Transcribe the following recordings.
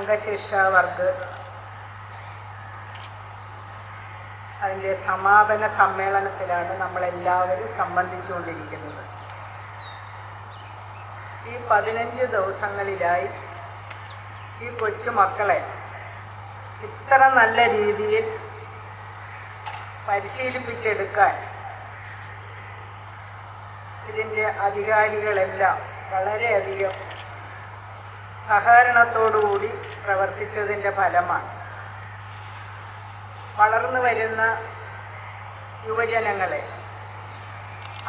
സംഘശിക്ഷാ വർഗ് അതിന്റെ സമാപന സമ്മേളനത്തിലാണ് നമ്മളെല്ലാവരും സംബന്ധിച്ചുകൊണ്ടിരിക്കുന്നത്. ഈ പതിനഞ്ച് ദിവസങ്ങളിലായി ഈ കൊച്ചുമക്കളെ ഇത്ര നല്ല രീതിയിൽ പരിശീലിപ്പിച്ചെടുക്കാൻ ഇതിന്റെ അധികാരികളെല്ലാം വളരെയധികം സഹകരണത്തോടുകൂടി പ്രവർത്തിച്ചതിന്റെ ഫലമാണ്. വളർന്നു വരുന്ന യുവജനങ്ങളെ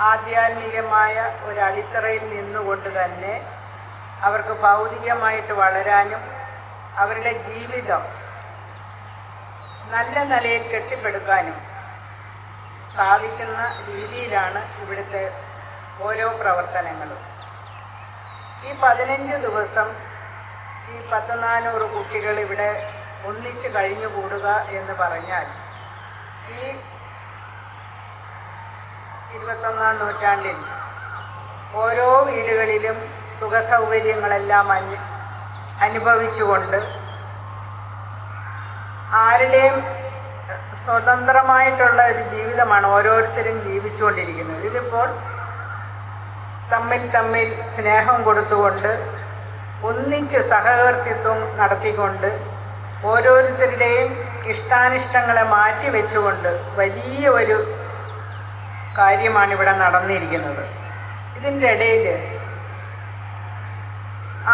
ആധ്യാത്മികമായ ഒരടിത്തറയിൽ നിന്നുകൊണ്ട് തന്നെ അവർക്ക് ഭൗതികമായിട്ട് വളരാനും അവരുടെ ജീവിതം നല്ല നിലയിൽ കെട്ടിപ്പടുക്കാനും സാധിക്കുന്ന രീതിയിലാണ് ഇവിടുത്തെ ഓരോ പ്രവർത്തനങ്ങളും. ഈ പതിനഞ്ച് ദിവസം ഈ പത്ത് നാനൂറ് കുട്ടികൾ ഇവിടെ ഒന്നിച്ച് കഴിഞ്ഞുകൂടുക എന്ന് പറഞ്ഞാൽ ഈ ഇരുപത്തൊന്നാം നൂറ്റാണ്ടിൽ ഓരോ വീടുകളിലും സുഖസൗകര്യങ്ങളെല്ലാം അനു അനുഭവിച്ചുകൊണ്ട് ആരുടെയും സ്വതന്ത്രമായിട്ടുള്ള ഒരു ജീവിതമാണ് ഓരോരുത്തരും ജീവിച്ചുകൊണ്ടിരിക്കുന്നത്. ഇതിപ്പോൾ തമ്മിൽ തമ്മിൽ സ്നേഹം കൊടുത്തുകൊണ്ട് ഒന്നിച്ച് സഹകർത്തിത്വം നടത്തിക്കൊണ്ട് ഓരോരുത്തരുടെയും ഇഷ്ടാനിഷ്ടങ്ങളെ മാറ്റി വെച്ചുകൊണ്ട് വലിയ ഒരു കാര്യമാണ് ഇവിടെ നടന്നിരിക്കുന്നത്. ഇതിന്റെ ഇടയിൽ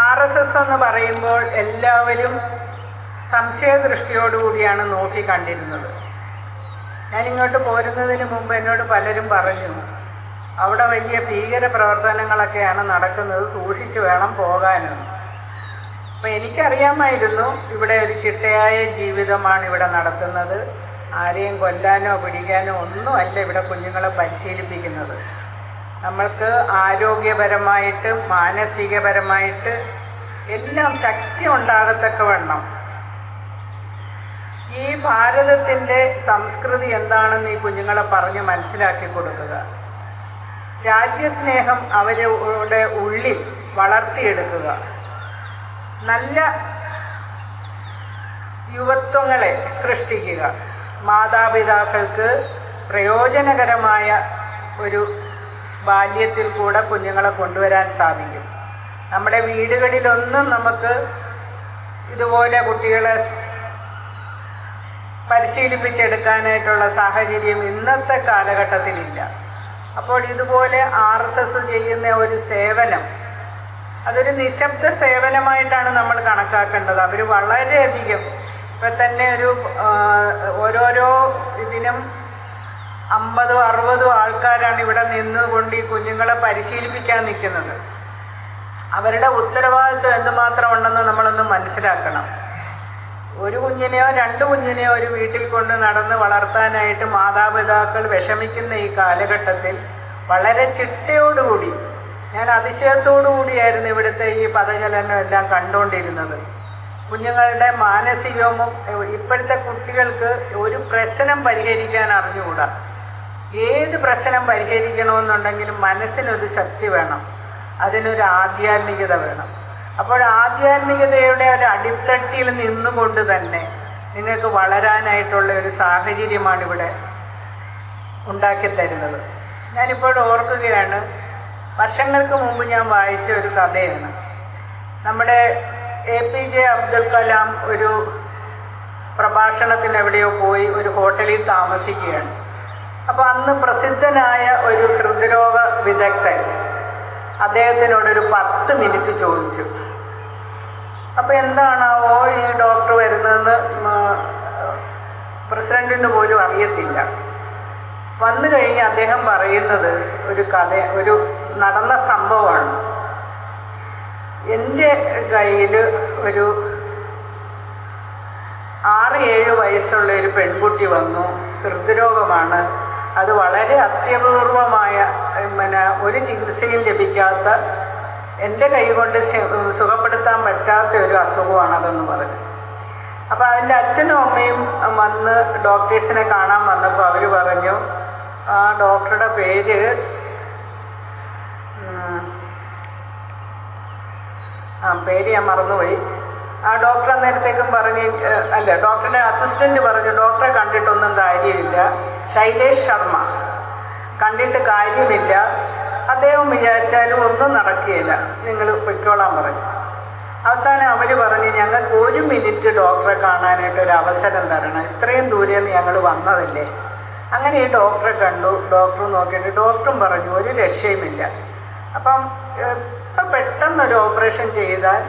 ആർ എസ് എസ് എന്ന് പറയുമ്പോൾ എല്ലാവരും സംശയദൃഷ്ടിയോടുകൂടിയാണ് നോക്കി കണ്ടിരുന്നത്. ഞാനിങ്ങോട്ട് പോരുന്നതിന് മുമ്പ് എന്നോട് പലരും പറഞ്ഞു അവിടെ വലിയ ഭീകര പ്രവർത്തനങ്ങളൊക്കെയാണ് നടക്കുന്നത് സൂക്ഷിച്ചു വേണം പോകാനെന്ന്. അപ്പം എനിക്കറിയാമായിരുന്നു ഇവിടെ ഒരു ചിട്ടയായ ജീവിതമാണ് ഇവിടെ നടത്തുന്നത്. ആരെയും കൊല്ലാനോ പിടിക്കാനോ ഒന്നുമല്ല ഇവിടെ കുഞ്ഞുങ്ങളെ പരിശീലിപ്പിക്കുന്നത്. നമ്മൾക്ക് ആരോഗ്യപരമായിട്ട് മാനസികപരമായിട്ട് എല്ലാം ശക്തി ഉണ്ടാകത്തക്കവണ്ണം ഈ ഭാരതത്തിന്റെ സംസ്കൃതി എന്താണെന്ന് ഈ കുഞ്ഞുങ്ങളെ പറഞ്ഞ് മനസ്സിലാക്കി കൊടുക്കുക. രാജ്യസ്നേഹം അവരുടെ ഉള്ളിൽ വളർത്തിയെടുക്കുക. നല്ല യുവത്വങ്ങളെ സൃഷ്ടിക്കുക. മാതാപിതാക്കൾക്ക് പ്രയോജനകരമായ ഒരു ബാല്യത്തിൽ കൂടെ കുഞ്ഞുങ്ങളെ കൊണ്ടുവരാൻ സാധിക്കും. നമ്മുടെ വീടുകളിലൊന്നും നമുക്ക് ഇതുപോലെ കുട്ടികളെ പരിശീലിപ്പിച്ചെടുക്കാനായിട്ടുള്ള സാഹചര്യം ഇന്നത്തെ കാലഘട്ടത്തിലില്ല. അപ്പോൾ ഇതുപോലെ ആർ എസ് എസ് ചെയ്യുന്ന ഒരു സേവനം അതൊരു നിശബ്ദ സേവനമായിട്ടാണ് നമ്മൾ കണക്കാക്കേണ്ടത്. അവർ വളരെയധികം ഇപ്പം തന്നെ ഒരു ഓരോരോ ഇതിനും അമ്പതോ അറുപതോ ആൾക്കാരാണ് ഇവിടെ നിന്നുകൊണ്ട് ഈ കുഞ്ഞുങ്ങളെ പരിശീലിപ്പിക്കാൻ നിൽക്കുന്നത്. അവരുടെ ഉത്തരവാദിത്വം എന്തുമാത്രം ഉണ്ടെന്ന് നമ്മളൊന്ന് മനസ്സിലാക്കണം. ഒരു കുഞ്ഞിനെയോ രണ്ട് കുഞ്ഞിനെയോ ഒരു വീട്ടിൽ കൊണ്ട് നടന്ന് വളർത്താനായിട്ട് മാതാപിതാക്കൾ വിഷമിക്കുന്ന ഈ കാലഘട്ടത്തിൽ വളരെ ചിട്ടയോടുകൂടി ഞാൻ അതിശയത്തോടു കൂടിയായിരുന്നു ഇവിടുത്തെ ഈ പദചലനം എല്ലാം കണ്ടുകൊണ്ടിരുന്നത് കുഞ്ഞുങ്ങളുടെ മാനസികവും ഇപ്പോഴത്തെ കുട്ടികൾക്ക് ഒരു പ്രശ്നം പരിഹരിക്കാൻ അറിഞ്ഞുകൂടാ. ഏത് പ്രശ്നം പരിഹരിക്കണമെന്നുണ്ടെങ്കിലും മനസ്സിനൊരു ശക്തി വേണം. അതിനൊരു ആധ്യാത്മികത വേണം. അപ്പോൾ ആധ്യാത്മികതയുടെ ഒരു അടിത്തട്ടിൽ നിന്നുകൊണ്ട് തന്നെ നിങ്ങൾക്ക് വളരാനായിട്ടുള്ള ഒരു സാഹചര്യമാണ് ഇവിടെ ഉണ്ടാക്കി തരുന്നത് ഞാനിപ്പോൾ ഓർക്കുകയാണ് വർഷങ്ങൾക്ക് മുമ്പ് ഞാൻ വായിച്ച ഒരു കഥയാണ്. നമ്മുടെ A P J Abdul Kalam ഒരു പ്രഭാഷണത്തിന് എവിടെയോ പോയി ഒരു ഹോട്ടലിൽ താമസിക്കുകയാണ്. അപ്പോൾ അന്ന് പ്രസിദ്ധനായ ഒരു ഹൃദ്രോഗ വിദഗ്ധൻ അദ്ദേഹത്തിനോടൊരു പത്ത് മിനിറ്റ് ചോദിച്ചു. അപ്പോൾ എന്താണാവോ ഈ ഡോക്ടർ വരുന്നതെന്ന് പ്രസിഡന്റിന് പോലും അറിയത്തില്ല. വന്നു കഴിഞ്ഞ് അദ്ദേഹം പറയുന്നത് ഒരു കഥ ഒരു നടന്ന സംഭവമാണ്. എന്റെ കയ്യിൽ ഒരു ആറ് ഏഴ് വയസ്സുള്ള ഒരു പെൺകുട്ടി വന്നു. ഹൃദ്രോഗമാണ്. അത് വളരെ അത്യപൂർവമായ പിന്നെ ഒരു ചികിത്സയും ലഭിക്കാത്ത എന്റെ കൈ കൊണ്ട് സുഖപ്പെടുത്താൻ പറ്റാത്ത ഒരു അസുഖമാണതെന്ന് പറഞ്ഞു. അപ്പോൾ അതിന്റെ അച്ഛനും അമ്മയും വന്ന് ഡോക്ടേഴ്സിനെ കാണാൻ വന്നപ്പോൾ അവർ പറഞ്ഞു ആ ഡോക്ടറുടെ പേര് ഉം, ആ പേര് ഞാൻ മറന്നുപോയി. ആ ഡോക്ടർ അന്നേരത്തേക്കും പറഞ്ഞ് അല്ല ഡോക്ടറുടെ അസിസ്റ്റന്റ് പറഞ്ഞു ഡോക്ടറെ കണ്ടിട്ടൊന്നും കാര്യമില്ല. ശൈലേഷ് ശർമ്മ. കണ്ടിട്ട് കാര്യമില്ല. അദ്ദേഹം വിചാരിച്ചാലും ഒന്നും നടക്കുകയില്ല. നിങ്ങൾ പൊയ്ക്കോളാൻ പറഞ്ഞു. അവസാനം അവർ പറഞ്ഞ് ഞങ്ങൾക്ക് ഒരു മിനിറ്റ് ഡോക്ടറെ കാണാനായിട്ട് ഒരു അവസരം തരണം. ഇത്രയും ദൂരെ ഞങ്ങൾ വന്നതല്ലേ? അങ്ങനെ ഈ ഡോക്ടറെ കണ്ടു. ഡോക്ടർ നോക്കിയിട്ട് ഡോക്ടറും പറഞ്ഞു ഒരു രക്ഷയുമില്ല. അപ്പം പെട്ടെന്നൊരു ഓപ്പറേഷൻ ചെയ്താൽ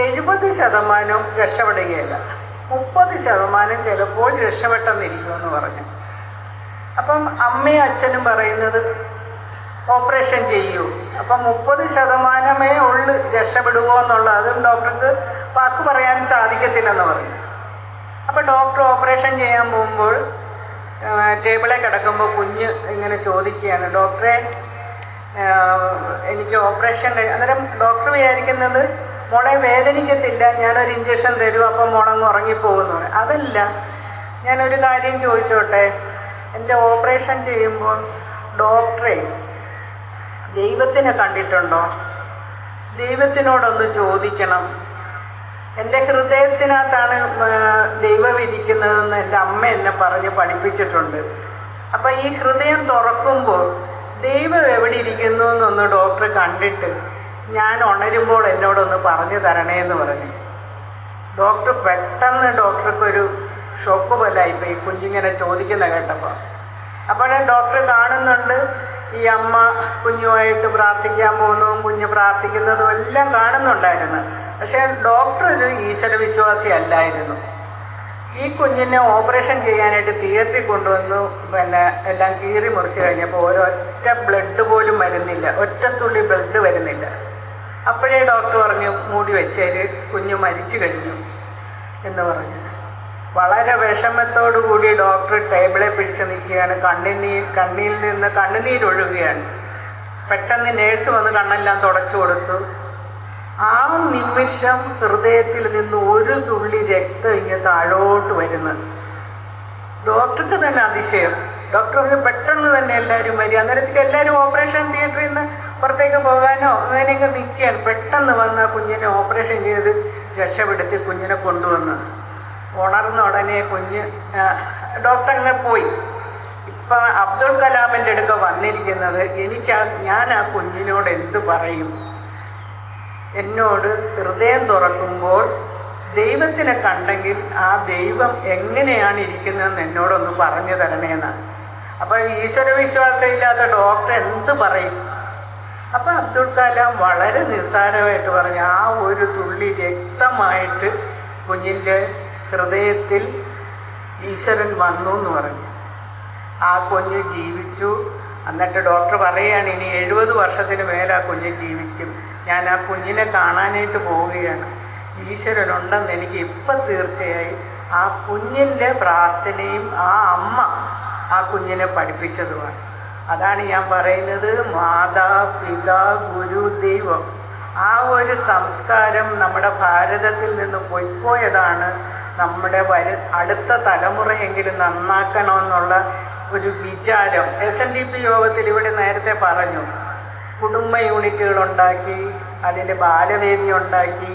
എഴുപത് ശതമാനവും രക്ഷപ്പെടുകയില്ല. മുപ്പത് ശതമാനം ചിലപ്പോൾ രക്ഷപ്പെട്ടെന്നിരിക്കുമെന്ന് പറഞ്ഞു. അപ്പം അമ്മയും അച്ഛനും പറയുന്നത് ഓപ്പറേഷൻ ചെയ്യൂ. അപ്പം മുപ്പത് ശതമാനമേ ഉള്ളു രക്ഷപ്പെടുവോ എന്നുള്ളത് അതും ഡോക്ടർക്ക് വാക്ക് പറയാൻ സാധിക്കത്തില്ലെന്ന് പറഞ്ഞു. അപ്പം ഡോക്ടർ ഓപ്പറേഷൻ ചെയ്യാൻ പോകുമ്പോൾ ടേബിളെ കിടക്കുമ്പോൾ കുഞ്ഞ് ഇങ്ങനെ ചോദിക്കുകയാണ് ഡോക്ടറെ എനിക്ക് ഓപ്പറേഷൻ അന്നേരം ഡോക്ടർ വിചാരിക്കുന്നത് മോളെ വേദനിക്കത്തില്ല ഞാനൊരു ഇഞ്ചക്ഷൻ തരും അപ്പം മോളങ്ങ് ഉറങ്ങിപ്പോകുന്നു അതല്ല ഞാനൊരു കാര്യം ചോദിച്ചോട്ടെ? എന്റെ ഓപ്പറേഷൻ ചെയ്യുമ്പോൾ ഡോക്ടറെ ദൈവത്തിനെ കണ്ടിട്ടുണ്ടോ? ദൈവത്തിനോടൊന്ന് ചോദിക്കണം. എന്റെ ഹൃദയത്തിനകത്താണ് ദൈവം ഇരിക്കുന്നതെന്ന് എന്റെ അമ്മ എന്നെ പറഞ്ഞ് പഠിപ്പിച്ചിട്ടുണ്ട്. അപ്പം ഈ ഹൃദയം തുറക്കുമ്പോൾ എവിടെ ഇരിക്കുന്നു എന്നൊന്ന് ഡോക്ടർ കണ്ടിട്ട് ഞാൻ ഉണരുമ്പോൾ എന്നോടൊന്ന് പറഞ്ഞു തരണേ എന്ന് പറഞ്ഞു. ഡോക്ടർ പെട്ടെന്ന് ഡോക്ടർക്കൊരു ഷോക്ക് പോലായിപ്പോയി കുഞ്ഞിങ്ങനെ ചോദിക്കുന്ന കേട്ടപ്പോൾ അപ്പോഴേ ഡോക്ടർ കാണുന്നുണ്ട്. ഈ അമ്മ കുഞ്ഞുമായിട്ട് പ്രാർത്ഥിക്കാൻ പോകുന്നതും കുഞ്ഞ് പ്രാർത്ഥിക്കുന്നതും എല്ലാം കാണുന്നുണ്ടായിരുന്നു. പക്ഷേ ഡോക്ടർ ഒരു ഈശ്വര വിശ്വാസി അല്ലായിരുന്നു. ഈ കുഞ്ഞിനെ ഓപ്പറേഷൻ ചെയ്യാനായിട്ട് തിയേറ്ററിൽ കൊണ്ടുവന്നു. പിന്നെ എല്ലാം കീറി മുറിച്ച് കഴിഞ്ഞപ്പോൾ ഒരൊറ്റ ബ്ലഡ് പോലും വരുന്നില്ല. ഒറ്റ തുള്ളി ബ്ലഡ് വരുന്നില്ല. അപ്പോഴേ ഡോക്ടർ പറഞ്ഞു മൂടി വെച്ചേര്. കുഞ്ഞ് മരിച്ചു കഴിഞ്ഞു. എന്ന് പറഞ്ഞു. വളരെ വിഷമത്തോടു കൂടി ഡോക്ടർ ടേബിളെ പിടിച്ച് നിൽക്കുകയാണ്. കണ്ണിനീർ കണ്ണിൽ നിന്ന് കണ്ണുനീരൊഴുകുകയാണ്. പെട്ടെന്ന് നേഴ്സ് വന്ന് കണ്ണെല്ലാം തുടച്ചു കൊടുത്തു. ആ നിമിഷം ഹൃദയത്തിൽ നിന്ന് ഒരു തുള്ളി രക്തം ഇങ്ങനെ താഴോട്ട് വരുന്നത് ഡോക്ടർക്ക് തന്നെ അതിശയം. ഡോക്ടർ പറഞ്ഞു പെട്ടെന്ന് തന്നെ എല്ലാവരും വരിക. അന്നേരത്തേക്ക് എല്ലാവരും ഓപ്പറേഷൻ തിയേറ്ററിൽ നിന്ന് പുറത്തേക്ക് പോകാനോ അങ്ങനെയൊക്കെ നിൽക്കാൻ പെട്ടെന്ന് വന്ന് കുഞ്ഞിനെ ഓപ്പറേഷൻ ചെയ്ത് രക്ഷപ്പെടുത്തി കുഞ്ഞിനെ കൊണ്ടുവന്ന്. ഉണർന്ന ഉടനെ കുഞ്ഞ് ഡോക്ടർ അങ്ങനെ പോയി. ഇപ്പം അബ്ദുൾ കലാമിന്റെ അടുക്ക വന്നിരിക്കുന്നത് എനിക്ക് ഞാൻ ആ കുഞ്ഞിനോട് എന്ത് പറയും? എന്നോട് ഹൃദയം തുറക്കുമ്പോൾ ദൈവത്തിനെ കണ്ടെങ്കിൽ ആ ദൈവം എങ്ങനെയാണ് ഇരിക്കുന്നതെന്ന് എന്നോടൊന്ന് പറഞ്ഞു തരണേന്നാണ് അപ്പോൾ ഈശ്വര വിശ്വാസമില്ലാത്ത ഡോക്ടർ എന്ത് പറയും? അപ്പം അബ്ദുൾ കലാം വളരെ നിസ്സാരമായിട്ട് പറഞ്ഞു ആ ഒരു തുള്ളി രക്തമായിട്ട് കുഞ്ഞിന്റെ ഹൃദയത്തിൽ ഈശ്വരൻ വന്നു എന്ന് പറഞ്ഞു. ആ കുഞ്ഞ് ജീവിച്ചു. എന്നിട്ട് ഡോക്ടർ പറയുകയാണ് ഇനി എഴുപത് വർഷത്തിന് മേലെ ആ കുഞ്ഞ് ജീവിക്കും. ഞാൻ ആ കുഞ്ഞിനെ കാണാനായിട്ട് പോവുകയാണ്. ഈശ്വരനുണ്ടെന്ന് എനിക്ക് ഇപ്പം തീർച്ചയായി. ആ കുഞ്ഞിന്റെ പ്രാർത്ഥനയും ആ അമ്മ ആ കുഞ്ഞിനെ പഠിപ്പിച്ചതുമാണ്. അതാണ് ഞാൻ പറയുന്നത് മാതാ പിതാ ഗുരു ദൈവം. ആ ഒരു സംസ്കാരം നമ്മുടെ ഭാരതത്തിൽ നിന്ന് പൊയ്പോയതാണ്. നമ്മുടെ വരു അടുത്ത തലമുറയെങ്കിലും നന്നാക്കണമെന്നുള്ള ഒരു വിചാരം. എസ് എൻ ഡി പി യോഗത്തിൽ ഇവിടെ നേരത്തെ പറഞ്ഞു. കുടുംബ യൂണിറ്റുകൾ ഉണ്ടാക്കി അതിൽ ബാലവേദി ഉണ്ടാക്കി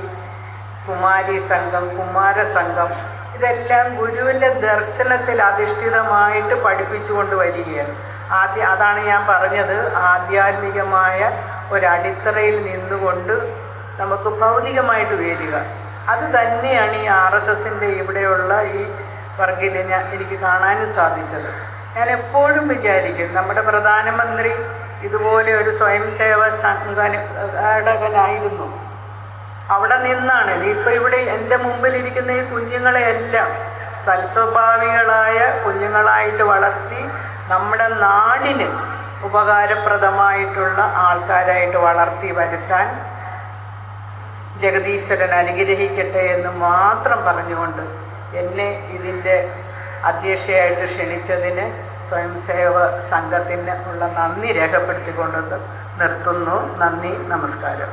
കുമാരി സംഘം കുമാര സംഘം ഇതെല്ലാം ഗുരുവിന്റെ ദർശനത്തിൽ അധിഷ്ഠിതമായിട്ട് പഠിപ്പിച്ചുകൊണ്ട് വരികയാണ്. ആദ്യ അതാണ് ഞാൻ പറഞ്ഞത് ആധ്യാത്മികമായ ഒരടിത്തറയിൽ നിന്നുകൊണ്ട് നമുക്ക് ഭൗതികമായിട്ട് വരിക അത് തന്നെയാണ് ഈ ആർ എസ് എസിന്റെ ഇവിടെയുള്ള ഈ വർഗിൽ ഞാൻ എനിക്ക് കാണാനും സാധിച്ചത്. ഞാൻ എപ്പോഴും വിചാരിക്കും നമ്മുടെ പ്രധാനമന്ത്രി ഇതുപോലെ ഒരു സ്വയം സേവ സംഘടകനായിരുന്നു. അവിടെ നിന്നാണ്. ഇപ്പോൾ ഇവിടെ എന്റെ മുമ്പിലിരിക്കുന്ന ഈ കുഞ്ഞുങ്ങളെയെല്ലാം സൽസ്വഭാവികളായ കുഞ്ഞുങ്ങളായിട്ട് വളർത്തി നമ്മുടെ നാടിന് ഉപകാരപ്രദമായിട്ടുള്ള ആൾക്കാരായിട്ട് വളർത്തി വരുത്താൻ ജഗദീശ്വരൻ അനുഗ്രഹിക്കട്ടെ എന്ന് മാത്രം പറഞ്ഞുകൊണ്ട് എന്നെ ഇതിന്റെ അധ്യക്ഷയായിട്ട് ക്ഷണിച്ചതിന് സ്വയം സേവ സംഘത്തിന് ഉള്ള നന്ദി രേഖപ്പെടുത്തിക്കൊണ്ട് നിർത്തുന്നു. നന്ദി നമസ്കാരം.